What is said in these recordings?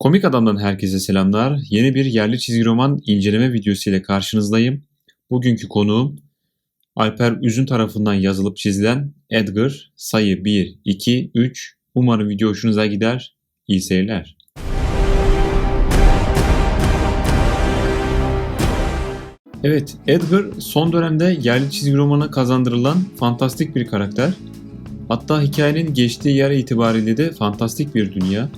Komik Adam'dan herkese selamlar. Yeni bir yerli çizgi roman inceleme videosu ile karşınızdayım. Bugünkü konuğum Alper Üzün tarafından yazılıp çizilen Edgar sayı 1, 2, 3. Umarım video hoşunuza gider. İyi seyirler. Evet, Edgar son dönemde yerli çizgi romana kazandırılan fantastik bir karakter. Hatta hikayenin geçtiği yer itibariyle de fantastik bir dünya.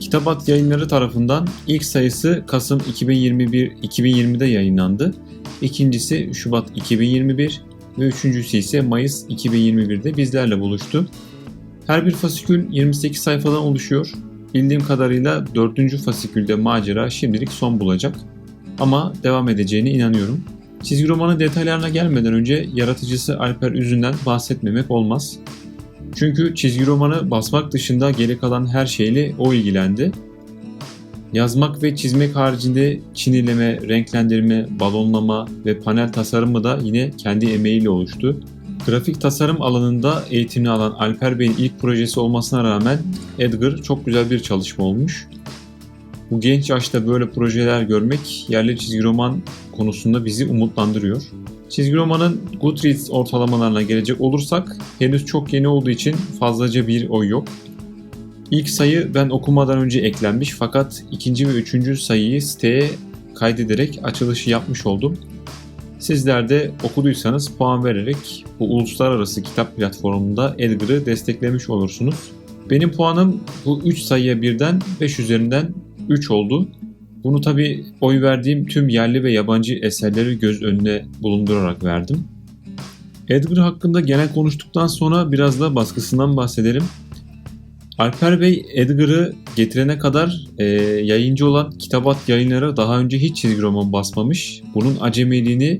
Kitabat Yayınları tarafından ilk sayısı Kasım 2021 2020'de yayınlandı. İkincisi Şubat 2021 ve üçüncüsü ise Mayıs 2021'de bizlerle buluştu. Her bir fasikül 28 sayfadan oluşuyor. Bildiğim kadarıyla 4. fasikülde macera şimdilik son bulacak. Ama devam edeceğine inanıyorum. Çizgi romanın detaylarına gelmeden önce yaratıcısı Alper Üzün'den bahsetmemek olmaz. Çünkü çizgi romanı basmak dışında geri kalan her şeyle o ilgilendi. Yazmak ve çizmek haricinde çinileme, renklendirme, balonlama ve panel tasarımı da yine kendi emeğiyle oluştu. Grafik tasarım alanında eğitimini alan Alper Bey'in ilk projesi olmasına rağmen Edgar çok güzel bir çalışma olmuş. Bu genç yaşta böyle projeler görmek yerli çizgi roman konusunda bizi umutlandırıyor. Çizgi romanın Goodreads ortalamalarına gelecek olursak henüz çok yeni olduğu için fazlaca bir oy yok. İlk sayı ben okumadan önce eklenmiş fakat ikinci ve üçüncü sayıyı siteye kaydederek açılışı yapmış oldum. Sizler de okuduysanız puan vererek bu uluslararası kitap platformunda Edgar'ı desteklemiş olursunuz. Benim puanım bu 3 sayıya birden 5 üzerinden 3 oldu. Bunu tabi oy verdiğim tüm yerli ve yabancı eserleri göz önüne bulundurarak verdim. Edgar hakkında genel konuştuktan sonra biraz da baskısından bahsedelim. Alper Bey Edgar'ı getirene kadar e, yayıncı olan Kitabat yayınları daha önce hiç çizgi roman basmamış. Bunun acemiliğini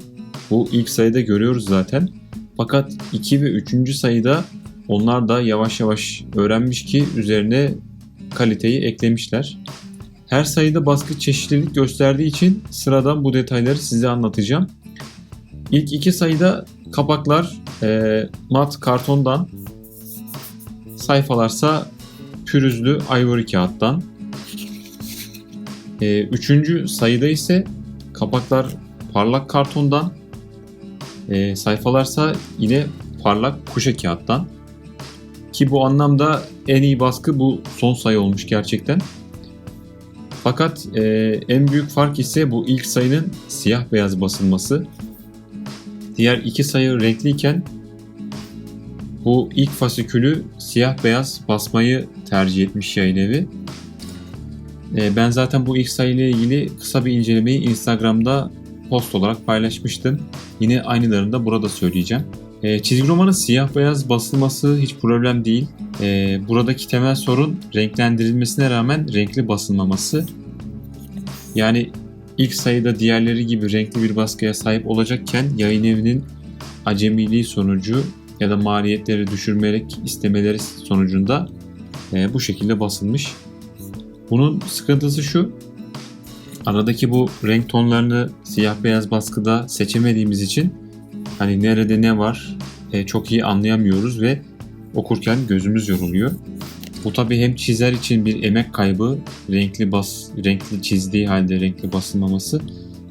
bu ilk sayıda görüyoruz zaten. Fakat 2 ve 3. sayıda onlar da yavaş yavaş öğrenmiş ki üzerine kaliteyi eklemişler. Her sayıda baskı çeşitlilik gösterdiği için sıradan bu detayları size anlatacağım. İlk iki sayıda kapaklar e, mat kartondan, sayfalarsa pürüzlü ivory kağıttan. E, üçüncü sayıda ise kapaklar parlak kartondan, e, sayfalarsa yine parlak kuşa kağıttan. Ki bu anlamda en iyi baskı bu son sayı olmuş gerçekten. Fakat e, en büyük fark ise bu ilk sayının siyah beyaz basılması. Diğer iki sayı renkliyken bu ilk fasikülü siyah beyaz basmayı tercih etmiş yayın evi. E, ben zaten bu ilk sayı ile ilgili kısa bir incelemeyi Instagram'da post olarak paylaşmıştım. Yine aynılarını da burada söyleyeceğim. E, çizgi romanın siyah beyaz basılması hiç problem değil. E, buradaki temel sorun renklendirilmesine rağmen renkli basılmaması. Yani ilk sayıda diğerleri gibi renkli bir baskıya sahip olacakken yayın evinin acemiliği sonucu ya da maliyetleri düşürmerek istemeleri sonucunda e, bu şekilde basılmış. Bunun sıkıntısı şu. Aradaki bu renk tonlarını siyah beyaz baskıda seçemediğimiz için hani nerede ne var e, çok iyi anlayamıyoruz ve okurken gözümüz yoruluyor. Bu tabi hem çizer için bir emek kaybı, renkli bas, renkli çizdiği halde renkli basılmaması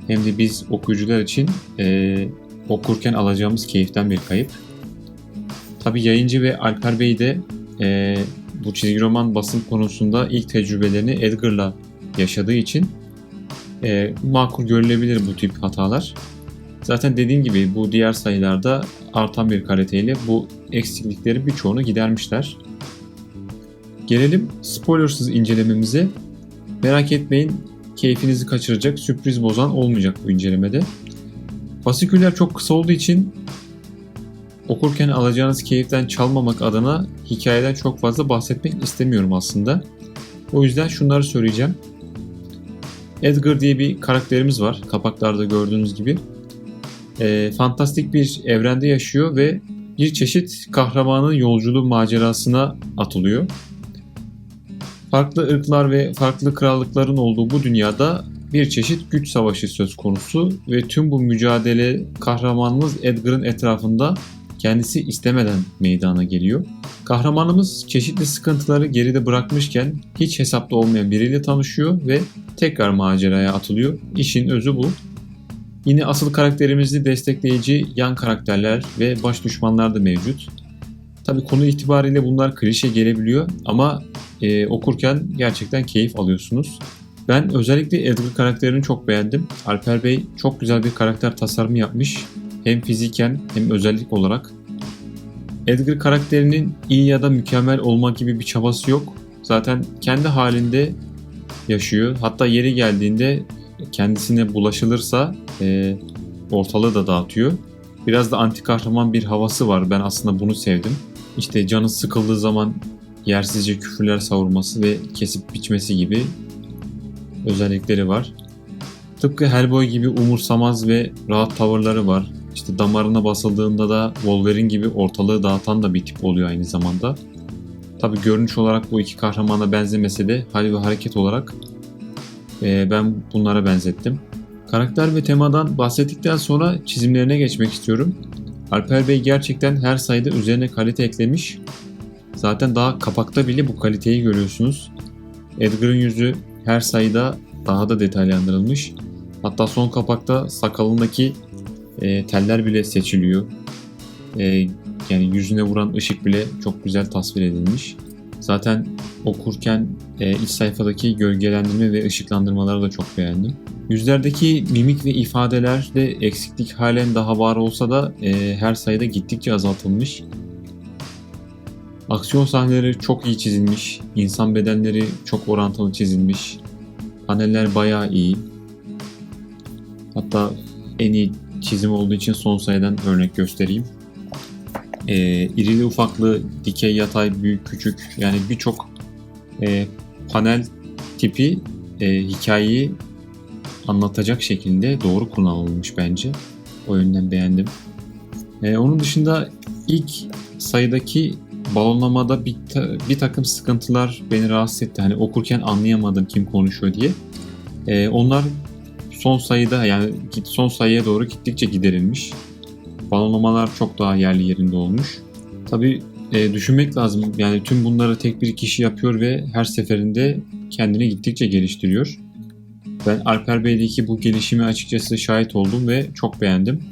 hem de biz okuyucular için e, okurken alacağımız keyiften bir kayıp. Tabi yayıncı ve Alper Bey de e, bu çizgi roman basım konusunda ilk tecrübelerini Edgar'la yaşadığı için e, makul görülebilir bu tip hatalar. Zaten dediğim gibi bu diğer sayılarda artan bir kaliteyle bu eksiklikleri birçoğunu gidermişler. Gelelim spoilersız incelememize. Merak etmeyin keyfinizi kaçıracak, sürpriz bozan olmayacak bu incelemede. Fasiküller çok kısa olduğu için okurken alacağınız keyiften çalmamak adına hikayeden çok fazla bahsetmek istemiyorum aslında. O yüzden şunları söyleyeceğim. Edgar diye bir karakterimiz var kapaklarda gördüğünüz gibi e, fantastik bir evrende yaşıyor ve bir çeşit kahramanın yolculuğu macerasına atılıyor. Farklı ırklar ve farklı krallıkların olduğu bu dünyada bir çeşit güç savaşı söz konusu ve tüm bu mücadele kahramanımız Edgar'ın etrafında kendisi istemeden meydana geliyor. Kahramanımız çeşitli sıkıntıları geride bırakmışken hiç hesapta olmayan biriyle tanışıyor ve tekrar maceraya atılıyor. İşin özü bu. Yine asıl karakterimizi destekleyici yan karakterler ve baş düşmanlar da mevcut. Tabi konu itibariyle bunlar klişe gelebiliyor ama e, okurken gerçekten keyif alıyorsunuz. Ben özellikle Edgar karakterini çok beğendim. Alper Bey çok güzel bir karakter tasarımı yapmış. Hem fiziken hem özellik olarak. Edgar karakterinin iyi ya da mükemmel olma gibi bir çabası yok. Zaten kendi halinde yaşıyor. Hatta yeri geldiğinde kendisine bulaşılırsa e, ortalığı da dağıtıyor. Biraz da anti kahraman bir havası var. Ben aslında bunu sevdim. İşte canı sıkıldığı zaman yersizce küfürler savurması ve kesip biçmesi gibi özellikleri var. Tıpkı Hellboy gibi umursamaz ve rahat tavırları var. İşte damarına basıldığında da Wolverine gibi ortalığı dağıtan da bir tip oluyor aynı zamanda. Tabi görünüş olarak bu iki kahramana benzemese de hal ve hareket olarak e, ben bunlara benzettim. Karakter ve temadan bahsettikten sonra çizimlerine geçmek istiyorum. Alper Bey gerçekten her sayıda üzerine kalite eklemiş. Zaten daha kapakta bile bu kaliteyi görüyorsunuz. Edgar'ın yüzü her sayıda daha da detaylandırılmış. Hatta son kapakta sakalındaki e, teller bile seçiliyor. E, yani yüzüne vuran ışık bile çok güzel tasvir edilmiş. Zaten okurken e, iç sayfadaki gölgelendirme ve ışıklandırmaları da çok beğendim. Yüzlerdeki mimik ve ifadelerde eksiklik halen daha var olsa da e, her sayıda gittikçe azaltılmış. Aksiyon sahneleri çok iyi çizilmiş, insan bedenleri çok orantılı çizilmiş, paneller bayağı iyi. Hatta en iyi çizim olduğu için son sayıdan örnek göstereyim. E, irili ufaklı, dikey, yatay, büyük, küçük yani birçok e, panel tipi e, hikayeyi anlatacak şekilde doğru kullanılmış bence. O yönden beğendim. E, onun dışında ilk sayıdaki balonlamada bir, ta, bir takım sıkıntılar beni rahatsız etti. Hani okurken anlayamadım kim konuşuyor diye. E, onlar son sayıda yani son sayıya doğru gittikçe giderilmiş. Balonlamalar çok daha yerli yerinde olmuş. Tabi e, düşünmek lazım. Yani tüm bunları tek bir kişi yapıyor ve her seferinde kendini gittikçe geliştiriyor. Ben Alper Bey'deki bu gelişimi açıkçası şahit oldum ve çok beğendim.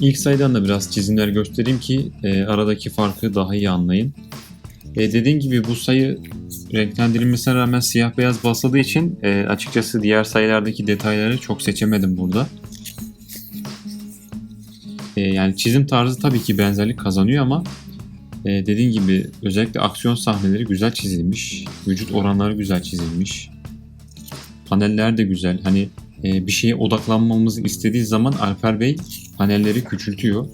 İlk sayıdan da biraz çizimler göstereyim ki e, aradaki farkı daha iyi anlayın. E, dediğim gibi bu sayı renklendirilmesine rağmen siyah beyaz basıldığı için e, açıkçası diğer sayılardaki detayları çok seçemedim burada. E, yani çizim tarzı tabii ki benzerlik kazanıyor ama e, dediğim gibi özellikle aksiyon sahneleri güzel çizilmiş. Vücut oranları güzel çizilmiş. Paneller de güzel. Hani e, bir şeye odaklanmamızı istediği zaman Alper Bey panelleri küçültüyor.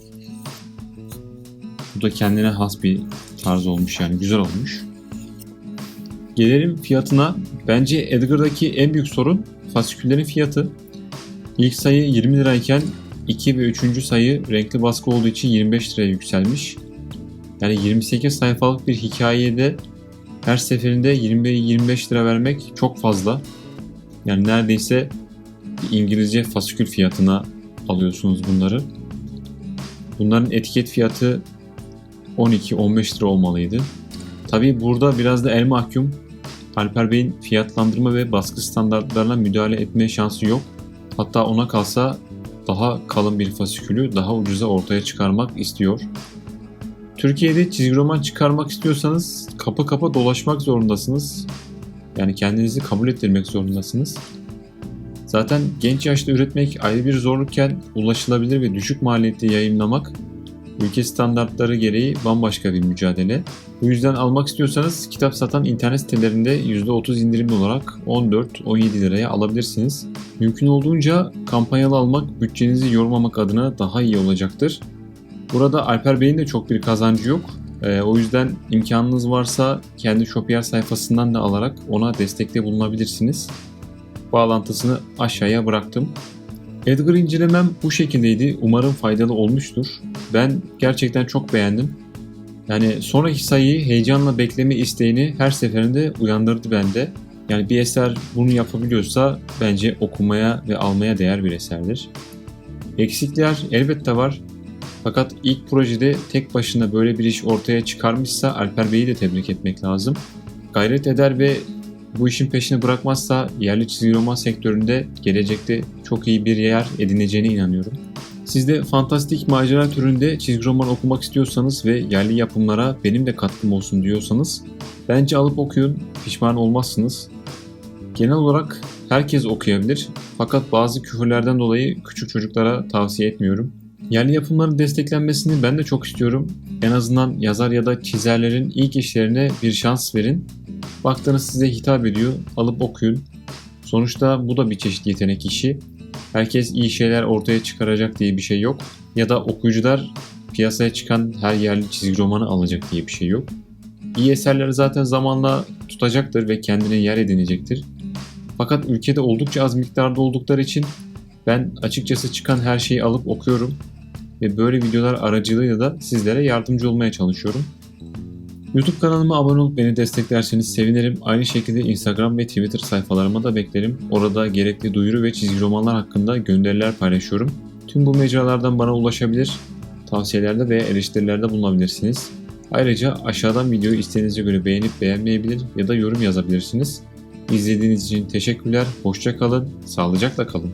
Bu da kendine has bir tarz olmuş yani güzel olmuş. Gelelim fiyatına. Bence Edgar'daki en büyük sorun fasiküllerin fiyatı. İlk sayı 20 lirayken 2 ve 3. sayı renkli baskı olduğu için 25 liraya yükselmiş. Yani 28 sayfalık bir hikayede her seferinde 20-25 lira vermek çok fazla. Yani neredeyse İngilizce fasikül fiyatına alıyorsunuz bunları. Bunların etiket fiyatı 12-15 lira olmalıydı. Tabi burada biraz da el mahkum. Alper Bey'in fiyatlandırma ve baskı standartlarına müdahale etmeye şansı yok. Hatta ona kalsa daha kalın bir fasikülü daha ucuza ortaya çıkarmak istiyor. Türkiye'de çizgi roman çıkarmak istiyorsanız kapı kapa dolaşmak zorundasınız. Yani kendinizi kabul ettirmek zorundasınız. Zaten genç yaşta üretmek ayrı bir zorlukken ulaşılabilir ve düşük maliyetli yayınlamak ülke standartları gereği bambaşka bir mücadele. Bu yüzden almak istiyorsanız kitap satan internet sitelerinde %30 indirimli olarak 14-17 liraya alabilirsiniz. Mümkün olduğunca kampanyalı almak bütçenizi yormamak adına daha iyi olacaktır. Burada Alper Bey'in de çok bir kazancı yok. Ee, o yüzden imkanınız varsa kendi Shopier sayfasından da alarak ona destekte bulunabilirsiniz. Bağlantısını aşağıya bıraktım. Edgar incelemem bu şekildeydi. Umarım faydalı olmuştur. Ben gerçekten çok beğendim. Yani sonraki sayıyı heyecanla bekleme isteğini her seferinde uyandırdı bende. Yani bir eser bunu yapabiliyorsa bence okumaya ve almaya değer bir eserdir. Eksikler elbette var. Fakat ilk projede tek başına böyle bir iş ortaya çıkarmışsa Alper Bey'i de tebrik etmek lazım. Gayret eder ve bu işin peşini bırakmazsa yerli çizgi roman sektöründe gelecekte çok iyi bir yer edineceğine inanıyorum. Siz de fantastik macera türünde çizgi roman okumak istiyorsanız ve yerli yapımlara benim de katkım olsun diyorsanız bence alıp okuyun, pişman olmazsınız. Genel olarak herkes okuyabilir fakat bazı küfürlerden dolayı küçük çocuklara tavsiye etmiyorum. Yerli yapımların desteklenmesini ben de çok istiyorum. En azından yazar ya da çizerlerin ilk işlerine bir şans verin. Baktığınız size hitap ediyor, alıp okuyun. Sonuçta bu da bir çeşit yetenek işi. Herkes iyi şeyler ortaya çıkaracak diye bir şey yok. Ya da okuyucular piyasaya çıkan her yerli çizgi romanı alacak diye bir şey yok. İyi eserler zaten zamanla tutacaktır ve kendine yer edinecektir. Fakat ülkede oldukça az miktarda oldukları için ben açıkçası çıkan her şeyi alıp okuyorum ve böyle videolar aracılığıyla da sizlere yardımcı olmaya çalışıyorum. YouTube kanalıma abone olup beni desteklerseniz sevinirim. Aynı şekilde Instagram ve Twitter sayfalarıma da beklerim. Orada gerekli duyuru ve çizgi romanlar hakkında gönderiler paylaşıyorum. Tüm bu mecralardan bana ulaşabilir, tavsiyelerde veya eleştirilerde bulunabilirsiniz. Ayrıca aşağıdan videoyu isteğinize göre beğenip beğenmeyebilir ya da yorum yazabilirsiniz. İzlediğiniz için teşekkürler, hoşça kalın, sağlıcakla kalın.